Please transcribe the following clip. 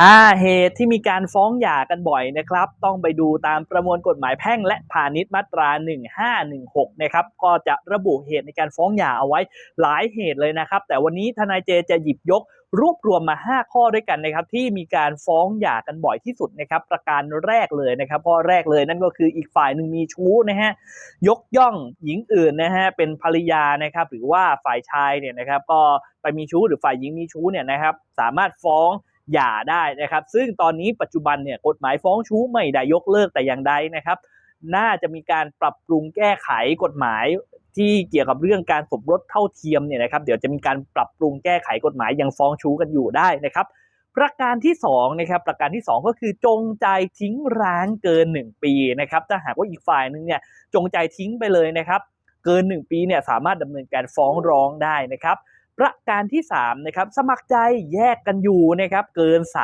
ห้าเหตุที่มีการฟ้องหย่ากันบ่อยนะครับ ต้องไปดูตามประมวลกฎหมายแพ่งและพาณิชย์มาตรา 1516 นะครับ ก็จะระบุเหตุในการฟ้องหย่าเอาไว้หลายเหตุเลยนะครับ แต่วันนี้ทนายเจจะหยิบยกรวบรวมมา 5 ข้อด้วยกันนะครับที่มีการฟ้องหย่ากันบ่อยที่สุดนะครับ ประการแรกเลยนะครับข้อแรกเลยนั่นก็คืออีกฝ่ายหนึ่งมีชู้นะฮะยกย่องหญิงอื่นนะฮะเป็นภรรยานะครับหรือว่าฝ่ายชายเนี่ยนะครับก็ไปมีชู้หรือฝ่ายหญิงมีชู้เนี่ยนะครับสามารถฟ้อง หย่าได้นะครับ ซึ่งตอนนี้ปัจจุบันเนี่ยกฎหมายฟ้องชู้ไม่ได้ยกเลิกแต่อย่างใดนะครับ น่าจะมีการปรับปรุงแก้ไขกฎหมายที่เกี่ยวกับเรื่องการสมรสเท่าเทียมเนี่ยนะครับ เดี๋ยวจะมีการปรับปรุงแก้ไขกฎหมายยังฟ้องชู้กันอยู่ได้นะครับประการที่2นะครับประการที่ 2 ก็คือจงใจทิ้งร้างเกิน 1 ปีนะครับถ้าหากว่าอีกฝ่ายหนึงเนี่ยจงใจทิ้งไปเลยนะครับ เกิน 1 ปีเนี่ยสามารถดำเนินการฟ้องร้องได้นะครับ ประการที่3นะครับสมัครใจแยกกันอยู่นะครับเกิน